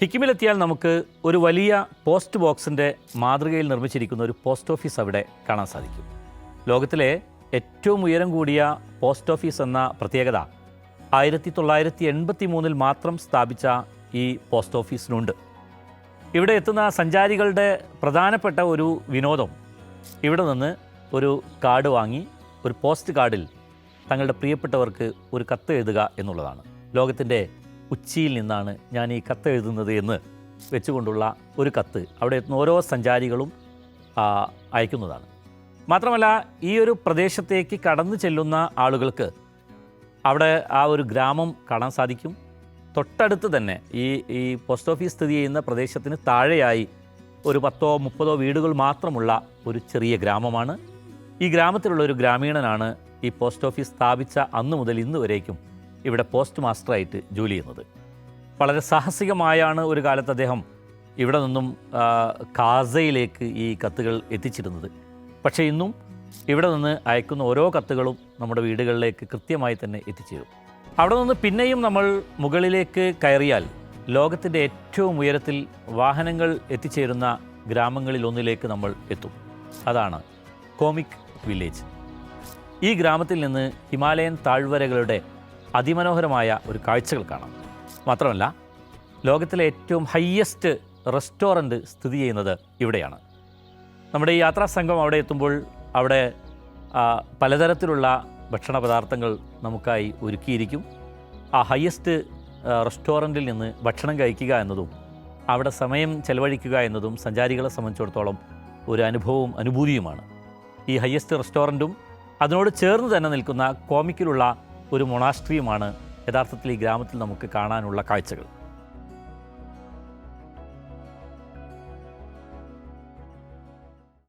ഹിക്കിമിലെത്തിയാൽ നമുക്ക് ഒരു വലിയ പോസ്റ്റ് ബോക്സിന്റെ മാതൃകയിൽ നിർമ്മിച്ചിരിക്കുന്ന ഒരു പോസ്റ്റ് ഓഫീസ് അവിടെ കാണാൻ സാധിക്കും. ലോകത്തിലെ ഏറ്റവും ഉയരം കൂടിയ പോസ്റ്റ് ഓഫീസ് എന്ന പ്രത്യേകത ആയിരത്തി തൊള്ളായിരത്തി എൺപത്തി മൂന്നിൽ മാത്രം സ്ഥാപിച്ച ഈ പോസ്റ്റ് ഓഫീസിനുണ്ട്. ഇവിടെ എത്തുന്ന സഞ്ചാരികളുടെ പ്രധാനപ്പെട്ട ഒരു വിനോദം ഇവിടെ നിന്ന് ഒരു കാർഡ് വാങ്ങി ഒരു പോസ്റ്റ് കാർഡിൽ തങ്ങളുടെ പ്രിയപ്പെട്ടവർക്ക് ഒരു കത്ത് എഴുതുക എന്നുള്ളതാണ്. ലോകത്തിന്റെ ഉച്ചിയിൽ നിന്നാണ് ഞാൻ ഈ കത്ത് എഴുതുന്നത് എന്ന് വെച്ചുകൊണ്ടുള്ള ഒരു കത്ത്. അവിടെ എത്തുന്ന ഓരോ സഞ്ചാരികളും അയക്കുന്നതാണ്. മാത്രമല്ല ഈ ഒരു പ്രദേശത്തേക്ക് കടന്നു ചെല്ലുന്ന ആളുകൾക്ക് അവിടെ ആ ഒരു ഗ്രാമം കാണാൻ സാധിക്കും. തൊട്ടടുത്ത് തന്നെ ഈ ഈ പോസ്റ്റ് ഓഫീസ് സ്ഥിതി ചെയ്യുന്ന പ്രദേശത്തിന് താഴെയായി ഒരു പത്തോ മുപ്പതോ വീടുകൾ മാത്രമുള്ള ഒരു ചെറിയ ഗ്രാമമാണ്. ഈ ഗ്രാമത്തിലുള്ള ഒരു ഗ്രാമീണനാണ് ഈ പോസ്റ്റ് ഓഫീസ് സ്ഥാപിച്ച അന്ന് മുതൽ ഇന്ന് വരേക്കും ഇവിടെ പോസ്റ്റ് മാസ്റ്ററായിട്ട് ജോലി ചെയ്യുന്നത്. വളരെ സാഹസികമായാണ് ഒരു കാലത്ത് അദ്ദേഹം ഇവിടെ നിന്നും കാസയിലേക്ക് ഈ കത്തുകൾ എത്തിച്ചിരുന്നത്. പക്ഷേ ഇന്നും ഇവിടെ നിന്ന് അയക്കുന്ന ഓരോ കത്തുകളും നമ്മുടെ വീടുകളിലേക്ക് കൃത്യമായി തന്നെ എത്തിച്ചേരും. അവിടെ നിന്ന് പിന്നെയും നമ്മൾ മുകളിലേക്ക് കയറിയാൽ ലോകത്തിന്റെ ഏറ്റവും ഉയരത്തിൽ വാഹനങ്ങൾ എത്തിച്ചേരുന്ന ഗ്രാമങ്ങളിൽ ഒന്നിലേക്ക് നമ്മൾ എത്തും. അതാണ് കോമിക് വില്ലേജ്. ഈ ഗ്രാമത്തിൽ നിന്ന് ഹിമാലയൻ താഴ്വരകളുടെ അതിമനോഹരമായ ഒരു കാഴ്ചകൾ കാണാം. മാത്രമല്ല ലോകത്തിലെ ഏറ്റവും ഹയ്യസ്റ്റ് റെസ്റ്റോറന്റ് സ്ഥിതി ചെയ്യുന്നത് ഇവിടെയാണ്. നമ്മുടെ ഈ യാത്രാ സംഘം അവിടെ എത്തുമ്പോൾ അവിടെ പലതരത്തിലുള്ള ഭക്ഷണ പദാർത്ഥങ്ങൾ നമുക്കായി ഒരുക്കിയിരിക്കും. ആ ഹയ്യസ്റ്റ് റെസ്റ്റോറന്റിൽ നിന്ന് ഭക്ഷണം കഴിക്കുക എന്നതും അവിടെ സമയം ചെലവഴിക്കുക എന്നതും സഞ്ചാരികളെ സംബന്ധിച്ചിടത്തോളം ഒരു അനുഭവവും അനുഭൂതിയുമാണ്. ഈ ഹയ്യസ്റ്റ് റെസ്റ്റോറന്റും അതിനോട് ചേർന്ന് തന്നെ നിൽക്കുന്ന കോമിക്കിലുള്ള ഒരു മൊണാസ്ട്രിയുമാണ് യഥാർത്ഥത്തിൽ ഈ ഗ്രാമത്തിൽ നമുക്ക് കാണാനുള്ള കാഴ്ചകൾ.